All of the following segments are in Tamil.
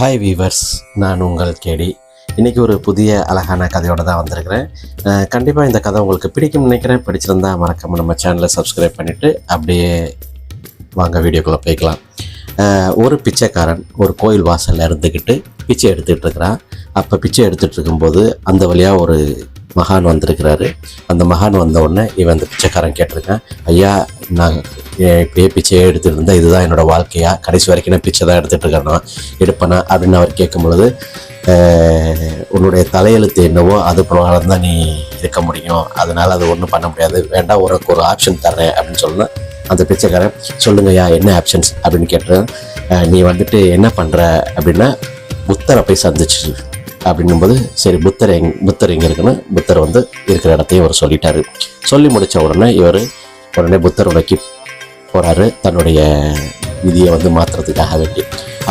ஹாய் வீவர்ஸ் நான் உங்கள் கேடி. இன்றைக்கி ஒரு புதிய அழகான கதையோடு தான் வந்திருக்கிறேன். கண்டிப்பாக இந்த கதை உங்களுக்கு பிடிக்கும் நினைக்கிறேன். பிடிச்சிருந்தா மறக்காம நம்ம சேனலை சப்ஸ்கிரைப் பண்ணிவிட்டு அப்படியே வாங்க வீடியோக்குள்ளே போய்க்கலாம். ஒரு பிச்சைக்காரன் ஒரு கோயில் வாசலில் இருந்துக்கிட்டு பிச்சை எடுத்துகிட்டு இருக்கிறான். அப்போ பிச்சை எடுத்துகிட்டு இருக்கும்போது அந்த வழியாக ஒரு மகான் வந்திருக்கிறாரு. அந்த மகான் வந்த உடனே இவன் அந்த பிச்சைக்காரன் கேட்டிருக்கேன் ஐயா நான் இப்படியே பிச்சையே எடுத்துகிட்டு இருந்தால் இதுதான் என்னோட வாழ்க்கையா? கடைசி வரைக்கும் நான் பிச்சை தான் எடுத்துகிட்டு இருக்கேன்னா எடுப்பேனா? அப்படின்னு அவர் கேட்கும் பொழுது உன்னுடைய தலையெழுத்து என்னவோ அது பிரகாரம் தான் நீ இருக்க முடியும். அதனால் அது ஒன்றும் பண்ண முடியாது. வேண்டாம் உனக்கு ஒரு ஆப்ஷன் தரேன் அப்படின்னு சொன்னால் அந்த பிச்சைக்காரன் சொல்லுங்கய்யா என்ன ஆப்ஷன்ஸ் அப்படின்னு கேட்டேன் நீ வந்துட்டு என்ன பண்ணுற அப்படின்னா புத்தரை போய் சந்திச்சு அப்படின்னும்போது சரி புத்தர் எங் புத்தர் எங்கே இருக்குன்னு புத்தர் வந்து இருக்கிற இடத்தையும் அவர் சொல்லிட்டாரு. சொல்லி முடித்த உடனே இவர் உடனே புத்தர் உடைக்கி போகிறாரு தன்னுடைய விதியை வந்து மாற்றுறதுக்காக வேண்டி.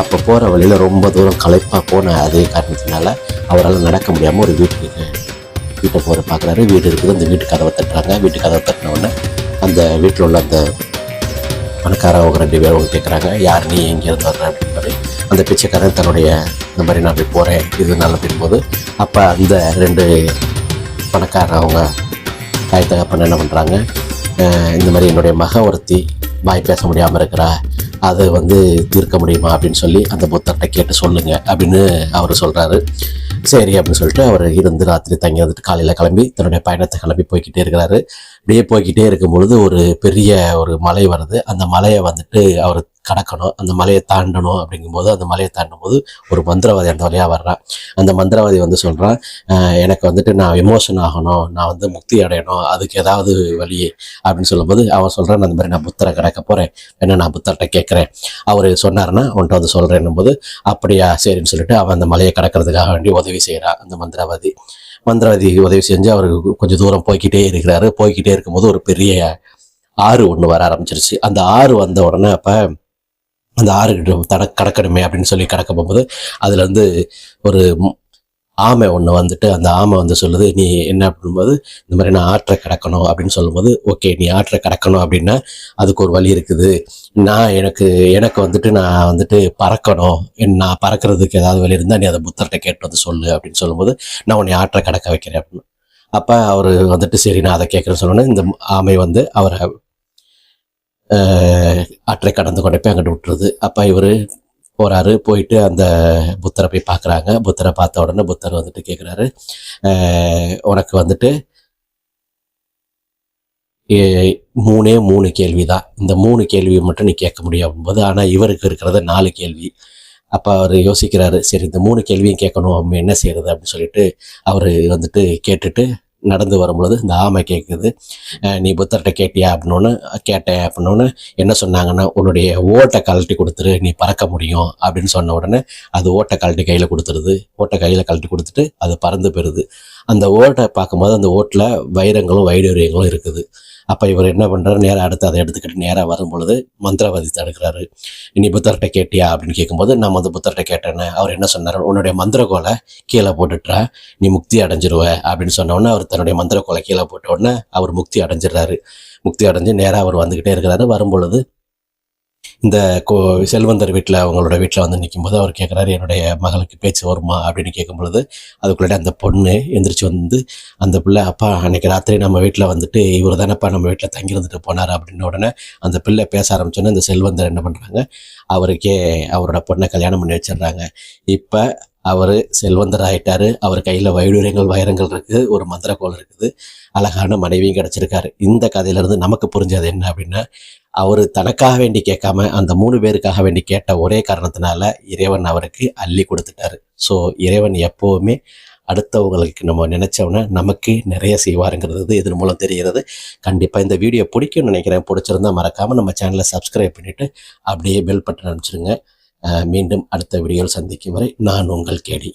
அப்போ போகிற வழியில் ரொம்ப தூரம் களைப்பாக போன அதே காரணத்தினால அவரால் நடக்க முடியாமல் ஒரு வீட்டுக்கு வீட்டை போகிற பார்க்குறாரு வீடு இருக்குது அந்த வீட்டு கதவை தட்டுறாங்க. வீட்டு கதவை தட்டின உடனே அந்த வீட்டில் உள்ள அந்த பணக்காரவங்க ரெண்டு பேரும் அவங்க கேட்குறாங்க யார் நீ எங்கேருந்து வர்ற? அப்படின்னு அந்த பிச்சைக்காரன் தன்னுடைய இந்த மாதிரி நான் போய் போகிறேன் இது நல்ல போது அப்போ அந்த ரெண்டு பணக்காரவங்க தாய் தகப்பன் என்ன பண்ணுறாங்க இந்த மாதிரி என்னுடைய மக ஒருத்தி வாய் பேச முடியாமல் இருக்கிறா அதை வந்து தீர்க்க முடியுமா அப்படின்னு சொல்லி அந்த புத்தர்கிட்ட கேட்டு சொல்லுங்கள் அப்படின்னு அவர் சொல்கிறாரு சரி அப்படின்னு சொல்லிட்டு அவர் இருந்து ராத்திரி தங்கி வந்துட்டு காலையில் கிளம்பி தன்னுடைய பயணத்தை கிளம்பி போய்கிட்டே இருக்கிறாரு. அப்படியே போய்கிட்டே இருக்கும் பொழுது ஒரு பெரிய ஒரு மலை வருது. அந்த மலையை வந்துட்டு அவர் கடக்கணும் அந்த மலையை தாண்டணும் அப்படிங்கும்போது அந்த மலையை தாண்டும் போது ஒரு மந்திரவாதி அந்த வழியாக வர்றான் அந்த மந்திரவாதி வந்து சொல்கிறான் எனக்கு வந்துட்டு நான் எமோஷன் ஆகணும் நான் வந்து முக்தி அடையணும் அதுக்கு ஏதாவது வழி அப்படின்னு சொல்லும்போது அவன் சொல்கிறான் அந்த மாதிரி நான் புத்தரை கடக்க போகிறேன் என்ன நான் புத்தர்கிட்ட கேட்குறேன்? அவர் சொன்னார்னா உன்ட்ட வந்து சொல்கிறேன்னும் போது அப்படியா சரின்னு சொல்லிட்டு அவன் அந்த மலையை கடக்கிறதுக்காக வேண்டி உதவி செய்கிறான் அந்த மந்திரவாதி. மந்திரவாதி உதவி செஞ்சு அவர் கொஞ்சம் தூரம் போய்க்கிட்டே இருக்கிறாரு. போய்க்கிட்டே இருக்கும்போது ஒரு பெரிய ஆறு ஒன்று வர ஆரம்பிச்சிருச்சு. அந்த ஆறு வந்த உடனே அப்போ அந்த ஆறு கிட்ட தட கடக்கணுமே அப்படின்னு சொல்லி கடக்க போகும்போது அதில் வந்து ஒரு ஆமை ஒன்று வந்துட்டு அந்த ஆமை வந்து சொல்லுது நீ என்ன அப்படின்போது இந்த மாதிரி நான் ஆற்றை கடக்கணும் அப்படின்னு சொல்லும்போது ஓகே நீ ஆற்றை கடக்கணும் அப்படின்னா அதுக்கு ஒரு வழி இருக்குது. நான் எனக்கு எனக்கு வந்துட்டு நான் வந்துட்டு பறக்கணும். என் நான் பறக்கிறதுக்கு ஏதாவது வழி இருந்தால் நீ அதை புத்தர்கிட்ட கேட்டு வந்து சொல்லு அப்படின்னு சொல்லும்போது நான் உன்னை ஆற்றை கடக்க வைக்கிறேன். அப்படின்னு அப்போ அவர் வந்துட்டு சரி நான் அதை கேட்குறேன்னு சொன்னோன்னே இந்த ஆமை வந்து அவரை ஆற்றை கடந்து கொண்டு போய் அங்கிட்டு விட்டுருது. அப்போ இவர் போகிறாரு போயிட்டு அந்த புத்தரை போய் பார்க்குறாங்க. புத்தரை பார்த்த உடனே புத்தர் வந்துட்டு கேட்குறாரு உனக்கு வந்துட்டு ஏ- மூணே மூணு கேள்வி தான் இந்த மூணு கேள்வியை மட்டும் நீ கேட்க முடியும் அப்படின்போது ஆனால் இவருக்கு இருக்கிறது நாலு கேள்வி. அப்போ அவர் யோசிக்கிறாரு சரி இந்த மூணு கேள்வியும் கேட்கணும். நம்ம என்ன செய்யறது? அப்படின்னு சொல்லிட்டு அவர் வந்துட்டு கேட்டுட்டு நடந்து வரும்பொழுது இந்த ஆமை கேட்குது நீ புத்தர்கிட்ட கேட்டியா? அப்படின்னோன்னு கேட்டேன் அப்படின்னோன்னு என்ன சொன்னாங்கன்னா உன்னுடைய ஓட்டை கழட்டி கொடுத்துரு நீ பறக்க முடியும் அப்படின்னு சொன்ன உடனே அது ஓட்டை கழட்டி கையில் கொடுத்துருது. ஓட்டை கையில் கழட்டி கொடுத்துட்டு அது பறந்து போயிருது. அந்த ஓட்டை பார்க்கும்போது அந்த ஓட்டில் வைரங்களும் வைடூரியங்களும் இருக்குது. அப்போ இவர் என்ன பண்ணுறாரு நேராக அடுத்து அதை எடுத்துக்கிட்டு நேராக வரும் பொழுது மந்திரவாதி தடுக்கிறாரு. நீ புத்தர்கிட்ட கேட்டியா? அப்படின்னு கேட்கும்போது நான் வந்து புத்தர்கிட்ட கேட்டேன்னு. அவர் என்ன சொன்னார்? உன்னுடைய மந்திரகோலை கீழே போட்டுட்டுறா. நீ முக்தி அடைஞ்சிருவ. அப்படின்னு சொன்னோடனே அவர் தன்னுடைய மந்திரக்கோலை கீழே போட்ட உடனே அவர் முக்தி அடைஞ்சிடுறாரு. முக்தி அடைஞ்சு நேராக அவர் வந்துக்கிட்டே இருக்கிறாரு. வரும்பொழுது இந்த கோ செல்வந்தர் வீட்டில் அவங்களோட வீட்டில் வந்து நிற்கும்போது அவர் கேட்குறாரு என்னுடைய மகளுக்கு பேச்சு வருமா? அப்படின்னு கேட்கும் பொழுது அதுக்குள்ளே அந்த பொண்ணு எந்திரிச்சு வந்து அந்த பிள்ளை அப்பா அன்னைக்கு ராத்திரி நம்ம வீட்டில் வந்துட்டு இவர் தானப்பா நம்ம வீட்டில் தங்கியிருந்துட்டு போனார் அப்படின்ன உடனே அந்த பிள்ளை பேச ஆரம்பிச்சோன்னே இந்த செல்வந்தர் என்ன பண்ணுறாங்க அவருக்கே அவரோட பொண்ணை கல்யாணம் பண்ணி வச்சிடுறாங்க. இப்போ அவர் செல்வந்தர் ஆகிட்டார் அவர் கையில் வைடூரியங்கள் வைரங்கள் இருக்குது ஒரு மந்திரக்கோள் இருக்குது அழகான மனைவியும் கிடச்சிருக்காரு. இந்த கதையிலேருந்து நமக்கு புரிஞ்சது என்ன அப்படின்னா அவர் தனக்காக வேண்டி கேட்காம அந்த மூணு பேருக்காக வேண்டி கேட்ட ஒரே காரணத்தினால இறைவன் அவருக்கு அள்ளி கொடுத்துட்டாரு. ஸோ இறைவன் எப்போவுமே அடுத்தவங்களுக்கு நம்ம நினைச்சோன்னா நமக்கு நிறைய செய்வாருங்கிறது இதன் மூலம் தெரிகிறது. கண்டிப்பாக இந்த வீடியோ பிடிக்கும்னு நினைக்கிறேன். பிடிச்சிருந்தா மறக்காமல் நம்ம சேனலை சப்ஸ்கிரைப் பண்ணிவிட்டு அப்படியே பெல் பட்டன் அனுப்பிச்சிருங்க. மீண்டும் அடுத்த வீடியோவில் சந்திக்கும் வரை நான் உங்கள் கேடி.